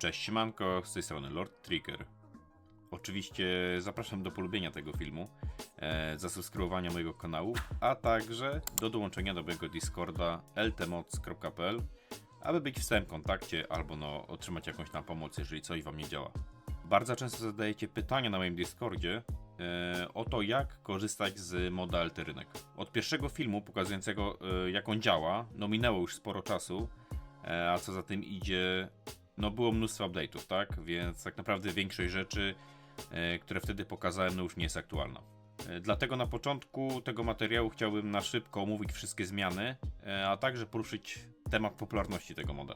Cześć, siemanko, z tej strony Lord Trigger. Oczywiście zapraszam do polubienia tego filmu, e, zasubskrybowania mojego kanału, a także do dołączenia do mojego Discorda ltmoc.pl, aby być w stałym kontakcie albo no, otrzymać jakąś tam pomoc, jeżeli coś wam nie działa. Bardzo często zadajecie pytania na moim Discordzie e, o to, jak korzystać z moda Alterynek. Od pierwszego filmu pokazującego, e, jak on działa, no minęło już sporo czasu, e, a co za tym idzie, no było mnóstwo update'ów, tak? Więc tak naprawdę większość rzeczy, e, które wtedy pokazałem, no już nie jest aktualna. E, Dlatego na początku tego materiału chciałbym na szybko omówić wszystkie zmiany, e, a także poruszyć temat popularności tego moda.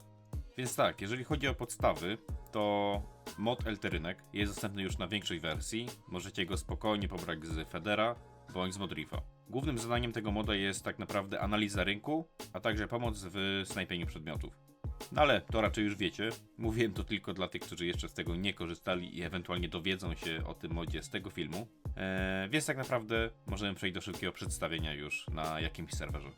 Więc tak, jeżeli chodzi o podstawy, to mod Elterynek jest dostępny już na większej wersji. Możecie go spokojnie pobrać z Federa bądź z Modrifa. Głównym zadaniem tego moda jest tak naprawdę analiza rynku, a także pomoc w snajpieniu przedmiotów. No ale to raczej już wiecie. Mówiłem to tylko dla tych, którzy jeszcze z tego nie korzystali i ewentualnie dowiedzą się o tym modzie z tego filmu. Eee, więc tak naprawdę możemy przejść do szybkiego przedstawienia już na jakimś serwerze.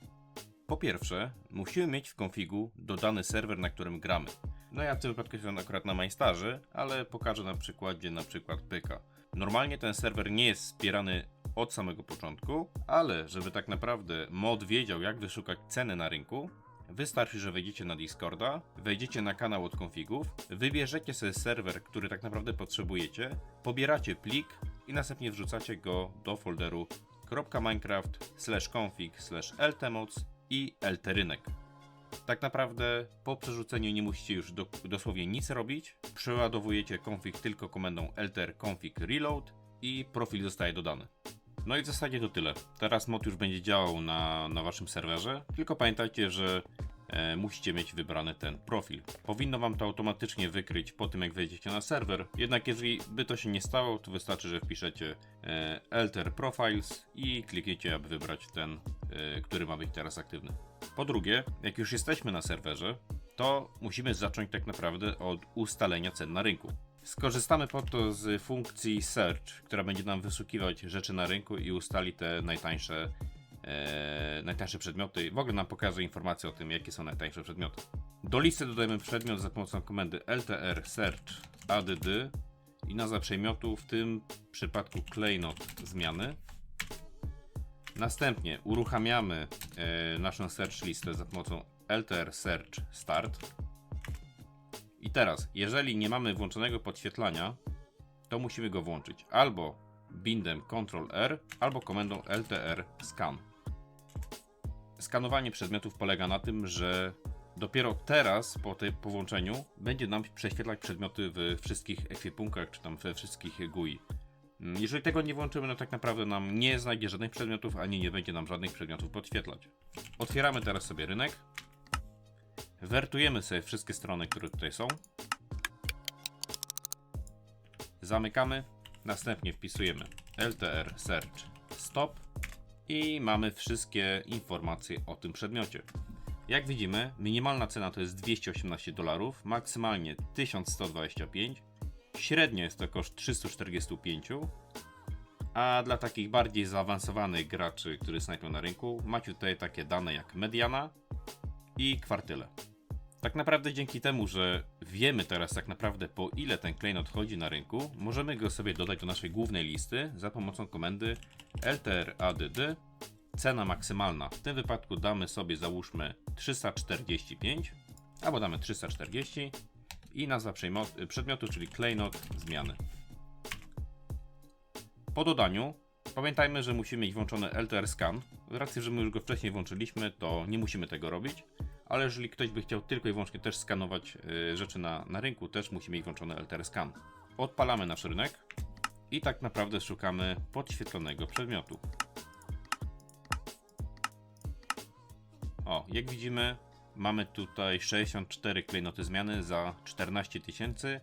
Po pierwsze, musimy mieć w konfigu dodany serwer, na którym gramy. No ja w tym wypadku jestem akurat na Majstarze, ale pokażę na przykładzie na przykład Pyka. Normalnie ten serwer nie jest wspierany od samego początku, ale żeby tak naprawdę mod wiedział jak wyszukać ceny na rynku, Wystarczy, że wejdziecie na Discorda, wejdziecie na kanał od konfigów, wybierzecie sobie serwer, który tak naprawdę potrzebujecie, pobieracie plik i następnie wrzucacie go do folderu .minecraft config ltmoc i ltrynek. Tak naprawdę po przerzuceniu nie musicie już do, dosłownie nic robić. Przeładowujecie config tylko komendą ltr config reload i profil zostaje dodany. No i w zasadzie to tyle. Teraz mod już będzie działał na, na waszym serwerze, tylko pamiętajcie, że e, musicie mieć wybrany ten profil. Powinno wam to automatycznie wykryć po tym, jak wejdziecie na serwer. Jednak jeżeli by to się nie stało, to wystarczy, że wpiszecie e, Alter Profiles i klikniecie, aby wybrać ten, e, który ma być teraz aktywny. Po drugie, jak już jesteśmy na serwerze, to musimy zacząć tak naprawdę od ustalenia cen na rynku. Skorzystamy po to z funkcji Search, która będzie nam wyszukiwać rzeczy na rynku i ustali te najtańsze, e, najtańsze przedmioty. W ogóle nam pokaże informacje o tym, jakie są najtańsze przedmioty. Do listy dodajemy przedmiot za pomocą komendy ltr search add i nazwa przedmiotu, w tym przypadku klejnot zmiany. Następnie uruchamiamy e, naszą search listę za pomocą ltr search start. I teraz, jeżeli nie mamy włączonego podświetlania, to musimy go włączyć albo bindem Ctrl R, albo komendą LTR scan. Skanowanie przedmiotów polega na tym, że dopiero teraz, po, tej, po włączeniu, będzie nam prześwietlać przedmioty w wszystkich ekwipunkach, czy tam we wszystkich GUI. Mm, Jeżeli tego nie włączymy, no tak naprawdę nam nie znajdzie żadnych przedmiotów, ani nie będzie nam żadnych przedmiotów podświetlać. Otwieramy teraz sobie rynek. Wertujemy sobie wszystkie strony, które tutaj są. Zamykamy. Następnie wpisujemy LTR search stop i mamy wszystkie informacje o tym przedmiocie. Jak widzimy, minimalna cena to jest 218 dolarów, maksymalnie 1125, średnio jest to koszt 345, a dla takich bardziej zaawansowanych graczy, którzy snajpią na rynku, macie tutaj takie dane jak mediana i kwartyle. Tak naprawdę dzięki temu, że wiemy teraz tak naprawdę po ile ten klejnot chodzi na rynku, możemy go sobie dodać do naszej głównej listy za pomocą komendy ltradd cena maksymalna. W tym wypadku damy sobie załóżmy 345 albo damy 340 i nazwa przedmiotu, czyli klejnot zmiany. Po dodaniu pamiętajmy, że musimy mieć włączony LTR scan. Z racji, że my już go wcześniej włączyliśmy, to nie musimy tego robić ale jeżeli ktoś by chciał tylko i wyłącznie też skanować y, rzeczy na, na rynku, też musi mieć włączony LTR scan. Odpalamy nasz rynek i tak naprawdę szukamy podświetlonego przedmiotu. O, jak widzimy, mamy tutaj 64 klejnoty zmiany za 14 tysięcy,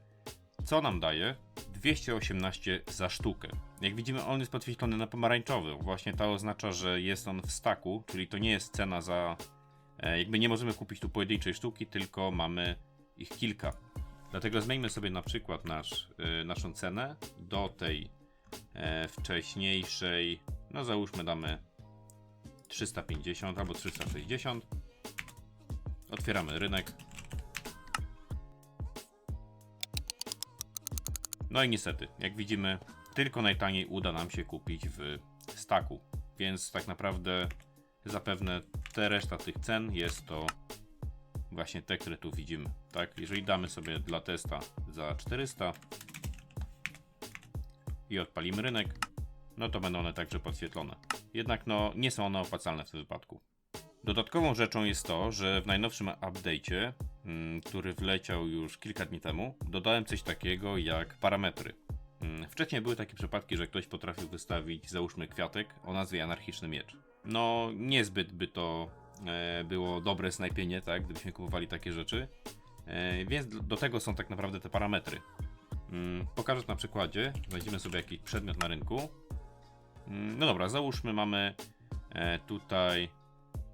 co nam daje 218 za sztukę. Jak widzimy, on jest podświetlony na pomarańczowy. Właśnie to oznacza, że jest on w staku, czyli to nie jest cena za E, Jakby nie możemy kupić tu pojedynczej sztuki, tylko mamy ich kilka. Dlatego zmieńmy sobie na przykład nasz, y, naszą cenę do tej e, wcześniejszej. No załóżmy damy 350 albo 360. Otwieramy rynek. No i niestety, jak widzimy, tylko najtaniej uda nam się kupić w staku, więc tak naprawdę zapewne te reszta tych cen jest to właśnie te, które tu widzimy, tak? Jeżeli damy sobie dla testa za 400 i odpalimy rynek, no to będą one także podświetlone. Jednak no, nie są one opłacalne w tym wypadku. Dodatkową rzeczą jest to, że w najnowszym update'cie, mm, który wleciał już kilka dni temu, dodałem coś takiego jak parametry. Mm, Wcześniej były takie przypadki, że ktoś potrafił wystawić, załóżmy, kwiatek o nazwie anarchiczny miecz. No, niezbyt by to e, było dobre snajpienie, tak, gdybyśmy kupowali takie rzeczy. E, więc do tego są tak naprawdę te parametry. Mm, Pokażę na przykładzie. Znajdziemy sobie jakiś przedmiot na rynku. Mm, No dobra, załóżmy, mamy e, tutaj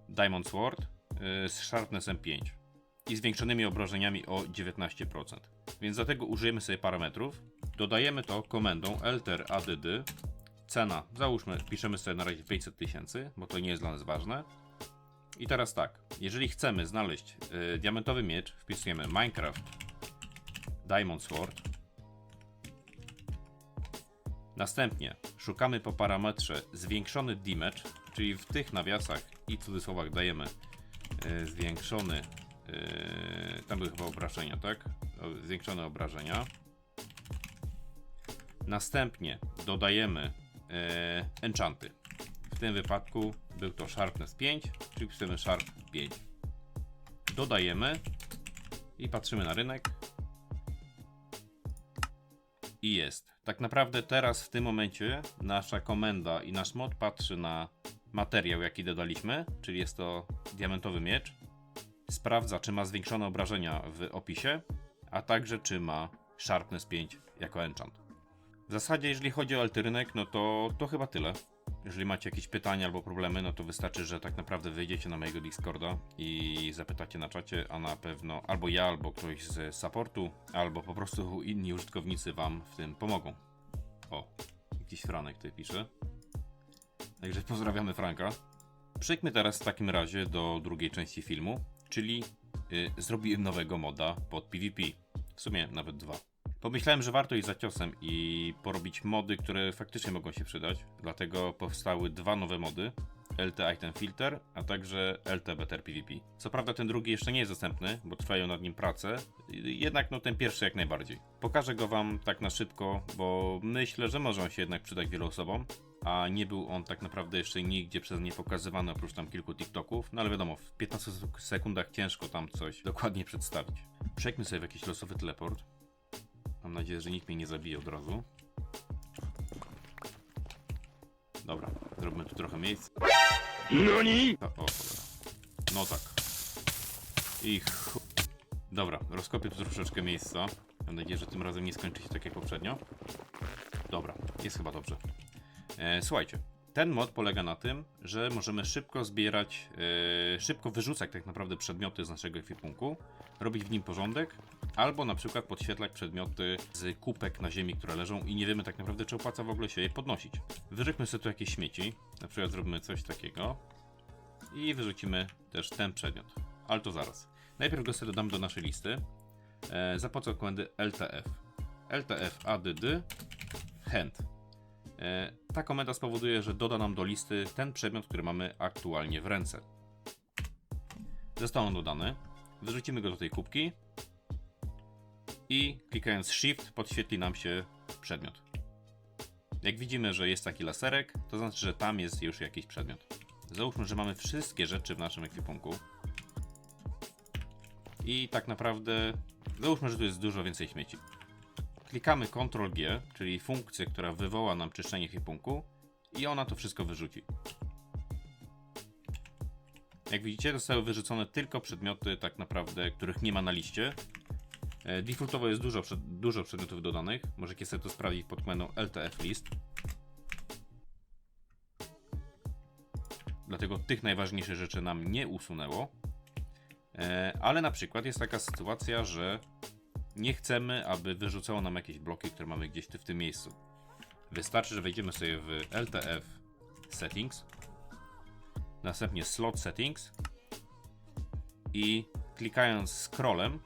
Diamond Sword z Sharpnessem 5 i zwiększonymi obrażeniami o 19%. Więc do tego użyjemy sobie parametrów. Dodajemy to komendą alter add cena, załóżmy, piszemy sobie na razie 500 tysięcy, bo to nie jest dla nas ważne. I teraz tak, jeżeli chcemy znaleźć e, diamentowy miecz, wpisujemy Minecraft Diamond Sword. Następnie szukamy po parametrze zwiększony damage, czyli w tych nawiasach i cudzysłowach dajemy e, zwiększony, e, tam były chyba obrażenia, tak? Zwiększone obrażenia. Następnie dodajemy e, enchanty. W tym wypadku był to Sharpness 5, czyli pisujemy Sharp 5. Dodajemy i patrzymy na rynek. I jest. Tak naprawdę teraz w tym momencie nasza komenda i nasz mod patrzy na materiał jaki dodaliśmy, czyli jest to diamentowy miecz. Sprawdza czy ma zwiększone obrażenia w opisie, a także czy ma Sharpness 5 jako enchant. W zasadzie jeżeli chodzi o alterynek, no to, to chyba tyle. Jeżeli macie jakieś pytania albo problemy, no to wystarczy, że tak naprawdę wyjdziecie na mojego Discorda i zapytacie na czacie, a na pewno albo ja, albo ktoś z supportu, albo po prostu inni użytkownicy wam w tym pomogą. O, jakiś Franek tutaj pisze. Także pozdrawiamy Franka. Przejdźmy teraz w takim razie do drugiej części filmu, czyli y, zrobiłem nowego moda pod PvP. W sumie nawet dwa. Pomyślałem, że warto iść za ciosem i porobić mody, które faktycznie mogą się przydać. Dlatego powstały dwa nowe mody. LT Item Filter, a także LT Better PvP. Co prawda ten drugi jeszcze nie jest dostępny, bo trwają nad nim prace, jednak no ten pierwszy jak najbardziej. Pokażę go wam tak na szybko, bo myślę, że może on się jednak przydać wielu osobom, a nie był on tak naprawdę jeszcze nigdzie przez mnie pokazywany oprócz tam kilku TikToków, no ale wiadomo, w 15 sekundach ciężko tam coś dokładnie przedstawić. Przejdźmy sobie w jakiś losowy teleport. Mam nadzieję, że nikt mnie nie zabije od razu. Dobra, zrobimy tu trochę miejsc. NANI? O, o, cholera. No tak. I chu... Dobra, rozkopię tu troszeczkę miejsca. Mam nadzieję, że tym razem nie skończy się tak jak poprzednio. Dobra, jest chyba dobrze. E, słuchajcie, ten mod polega na tym, że możemy szybko zbierać, e, szybko wyrzucać tak naprawdę przedmioty z naszego ekwipunku, robić w nim porządek, albo na przykład podświetlać przedmioty z kupek na ziemi, które leżą i nie wiemy tak naprawdę, czy opłaca w ogóle się je podnosić. Wyrzućmy sobie tu jakieś śmieci, na przykład zrobimy coś takiego i wyrzucimy też ten przedmiot. Ale to zaraz. Najpierw go sobie dodamy do naszej listy e, za pomocą komendy LTF. LTF add hand. E, ta komenda spowoduje, że doda nam do listy ten przedmiot, który mamy aktualnie w ręce. Został on dodany. Wyrzucimy go do tej kubki i klikając Shift podświetli nam się przedmiot. Jak widzimy, że jest taki laserek, to znaczy, że tam jest już jakiś przedmiot. Załóżmy, że mamy wszystkie rzeczy w naszym ekwipunku. I tak naprawdę, załóżmy, że tu jest dużo więcej śmieci. Klikamy Ctrl G, czyli funkcję, która wywoła nam czyszczenie ekwipunku i ona to wszystko wyrzuci. Jak widzicie, zostały wyrzucone tylko przedmioty, tak naprawdę, których nie ma na liście. E, Defaultowo jest dużo, dużo przedmiotów dodanych. Możecie sobie to sprawdzić pod komendą LTF list. Dlatego tych najważniejszych rzeczy nam nie usunęło. E, Ale na przykład jest taka sytuacja, że nie chcemy, aby wyrzucało nam jakieś bloki, które mamy gdzieś w tym miejscu. Wystarczy, że wejdziemy sobie w LTF Settings, następnie Slot Settings i klikając scrollem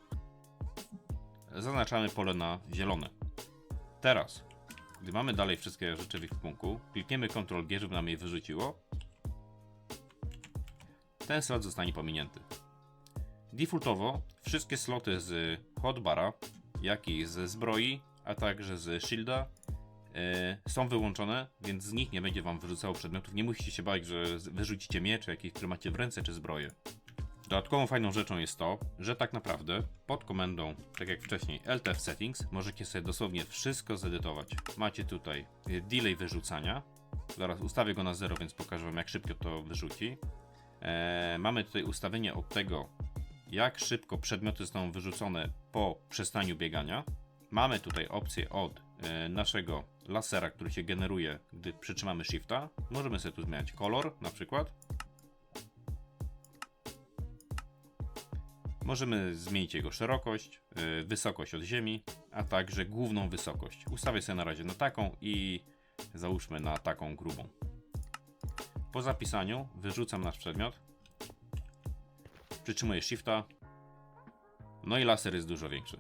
zaznaczamy pole na zielone. Teraz, gdy mamy dalej wszystkie rzeczy w ekwipunku, klikniemy Ctrl G, żeby nam je wyrzuciło. Ten slot zostanie pominięty. Defaultowo wszystkie sloty z hotbara, jak i ze zbroi, a także z shielda e, są wyłączone, więc z nich nie będzie wam wyrzucało przedmiotów. Nie musicie się bać, że wyrzucicie miecze, jakieś, które macie w ręce, czy zbroję. Dodatkową fajną rzeczą jest to, że tak naprawdę pod komendą, tak jak wcześniej, LTF Settings, możecie sobie dosłownie wszystko zedytować. Macie tutaj y, delay wyrzucania. Zaraz ustawię go na 0, więc pokażę wam jak szybko to wyrzuci. Eee, mamy tutaj ustawienie od tego, jak szybko przedmioty zostaną wyrzucone po przestaniu biegania. Mamy tutaj opcję od e, naszego lasera, który się generuje, gdy przytrzymamy shifta. Możemy sobie tu zmieniać kolor na przykład. Możemy zmienić jego szerokość, y, wysokość od ziemi, a także główną wysokość. Ustawię sobie na razie na taką i załóżmy na taką grubą. Po zapisaniu wyrzucam nasz przedmiot. Przytrzymuję shifta. No i laser jest dużo większy.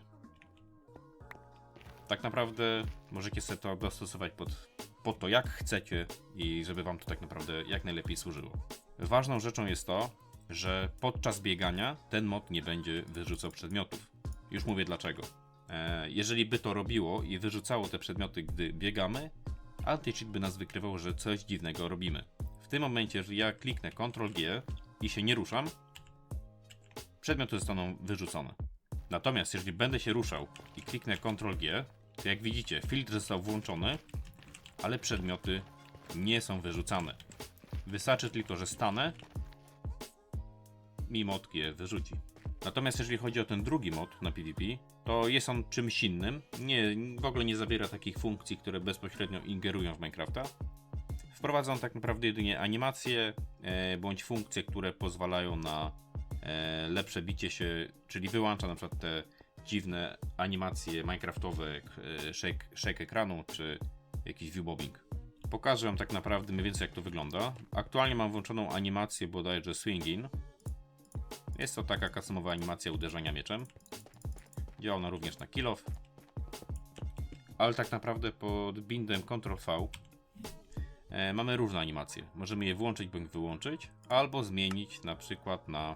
Tak naprawdę możecie sobie to dostosować pod, pod to jak chcecie i żeby wam to tak naprawdę jak najlepiej służyło. Ważną rzeczą jest to, że podczas biegania ten mod nie będzie wyrzucał przedmiotów. Już mówię dlaczego. E, jeżeli by to robiło i wyrzucało te przedmioty, gdy biegamy, anti-cheat by nas wykrywał, że coś dziwnego robimy. W tym momencie, jeżeli ja kliknę Ctrl G i się nie ruszam, przedmioty zostaną wyrzucone. Natomiast jeżeli będę się ruszał i kliknę Ctrl G, to jak widzicie, filtr został włączony, ale przedmioty nie są wyrzucane. Wystarczy tylko, że stanę mi mod je wyrzuci. Natomiast jeżeli chodzi o ten drugi mod na PvP, to jest on czymś innym. Nie, w ogóle nie zawiera takich funkcji, które bezpośrednio ingerują w Minecrafta. Wprowadza on tak naprawdę jedynie animacje e, bądź funkcje, które pozwalają na e, lepsze bicie się, czyli wyłącza na przykład te dziwne animacje minecraftowe, e, shake, ekranu czy jakiś viewbobbing. Pokażę wam tak naprawdę mniej więcej jak to wygląda. Aktualnie mam włączoną animację bodajże swing in, jest to taka customowa animacja uderzania mieczem. Działa ona również na kill off. Ale tak naprawdę pod bindem Ctrl V e, mamy różne animacje. Możemy je włączyć bądź wyłączyć, albo zmienić na przykład na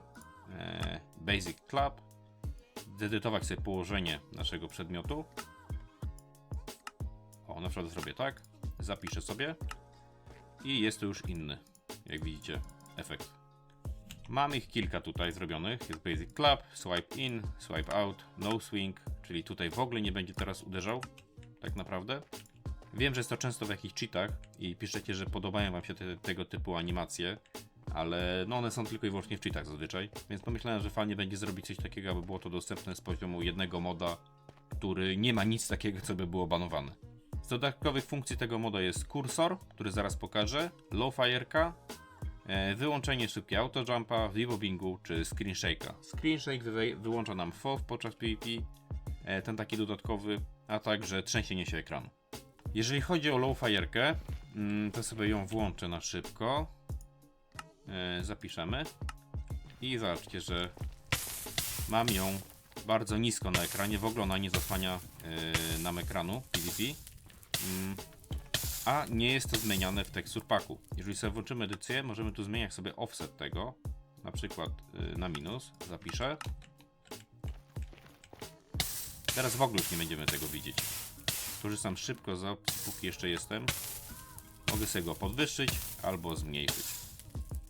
e, Basic Club, zedytować sobie położenie naszego przedmiotu. O, na przykład zrobię tak, zapiszę sobie i jest to już inny, jak widzicie, efekt. Mam ich kilka tutaj zrobionych. Jest Basic Club, Swipe In, Swipe Out, No Swing, czyli tutaj w ogóle nie będzie teraz uderzał, tak naprawdę. Wiem, że jest to często w jakichś cheatach i piszecie, że podobają Wam się te, tego typu animacje, ale no one są tylko i wyłącznie w cheatach zazwyczaj, więc pomyślałem, że fajnie będzie zrobić coś takiego, aby było to dostępne z poziomu jednego moda, który nie ma nic takiego, co by było banowane. Z dodatkowych funkcji tego moda jest kursor, który zaraz pokażę, low fire'ka, Wyłączenie szybkie autojumpa, vivobbingu czy screen shake'a. Screen wyłącza nam FOV podczas PvP, e, ten taki dodatkowy, a także trzęsienie się ekranu. Jeżeli chodzi o low fire'kę, mm, to sobie ją włączę na szybko. E, Zapiszemy. I zobaczcie, że mam ją bardzo nisko na ekranie. W ogóle ona nie zasłania e, nam ekranu PvP. A nie jest to zmieniane w tekstur packu. Jeżeli sobie włączymy edycję, możemy tu zmieniać sobie offset tego, na przykład y, na minus, zapiszę. Teraz w ogóle już nie będziemy tego widzieć. Korzystam szybko z opcji, póki jeszcze jestem. Mogę sobie go podwyższyć albo zmniejszyć.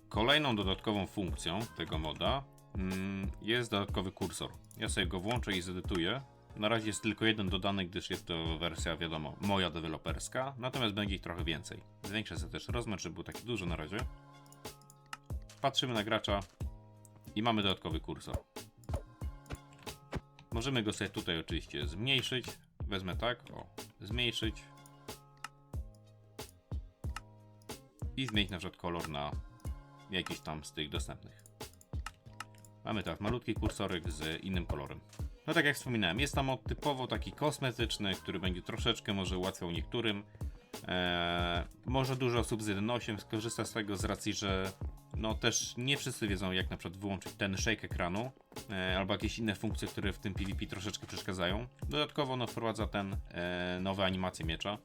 Kolejną dodatkową funkcją tego moda mm, jest dodatkowy kursor. Ja sobie go włączę i zedytuję. Na razie jest tylko jeden dodany, gdyż jest to wersja, wiadomo, moja deweloperska, natomiast będzie ich trochę więcej. Zwiększę sobie też rozmiar, żeby był taki duży na razie. Patrzymy na gracza i mamy dodatkowy kursor. Możemy go sobie tutaj oczywiście zmniejszyć. Wezmę tak, o, zmniejszyć. I zmienić na przykład kolor na jakiś tam z tych dostępnych. Mamy teraz malutki kursorek z innym kolorem. No tak jak wspominałem, jest tam typowo taki kosmetyczny, który będzie troszeczkę może ułatwiał niektórym. Eee, może dużo osób z 1.8 skorzysta z tego z racji, że no też nie wszyscy wiedzą, jak na przykład wyłączyć ten shake ekranu, e, albo jakieś inne funkcje, które w tym PvP troszeczkę przeszkadzają. Dodatkowo no, wprowadza ten e, nowe animacje miecza.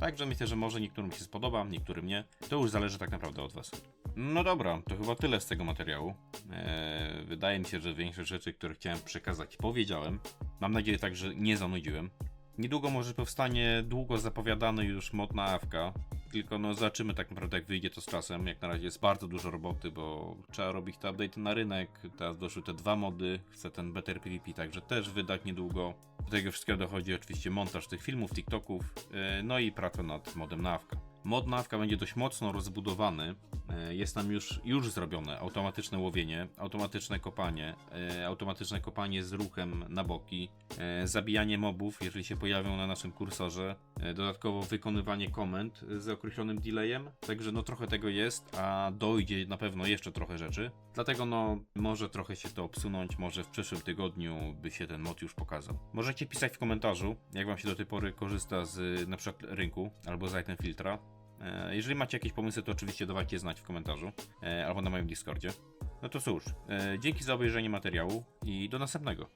Także myślę, że może niektórym się spodoba, niektórym nie. To już zależy tak naprawdę od Was. No dobra, to chyba tyle z tego materiału. E, wydaje mi się, że większość rzeczy, które chciałem przekazać, powiedziałem. Mam nadzieję tak, że nie zanudziłem. Niedługo może powstanie długo zapowiadany już mod na AFK. Tylko no zobaczymy tak naprawdę jak wyjdzie to z czasem. Jak na razie jest bardzo dużo roboty, bo trzeba robić te update na rynek. Teraz doszły te dwa mody. Chcę ten Better PvP także też wydać niedługo. Do tego wszystkiego dochodzi oczywiście montaż tych filmów, TikToków, yy, no i praca nad modem na AFK. Mod na AFK będzie dość mocno rozbudowany. Yy, Jest tam już, już zrobione automatyczne łowienie, automatyczne kopanie, yy, automatyczne kopanie z ruchem na boki, zabijanie mobów, jeżeli się pojawią na naszym kursorze, yy, dodatkowo wykonywanie komend z określonym delayem. Także no trochę tego jest, a dojdzie na pewno jeszcze trochę rzeczy. Dlatego no może trochę się to obsunąć, może w przyszłym tygodniu by się ten mod już pokazał. Możecie pisać w komentarzu, jak wam się do tej pory korzysta z na przykład rynku albo z item filtra. E, Jeżeli macie jakieś pomysły, to oczywiście dawajcie znać w komentarzu e, albo na moim Discordzie. No to cóż, e, dzięki za obejrzenie materiału i do następnego.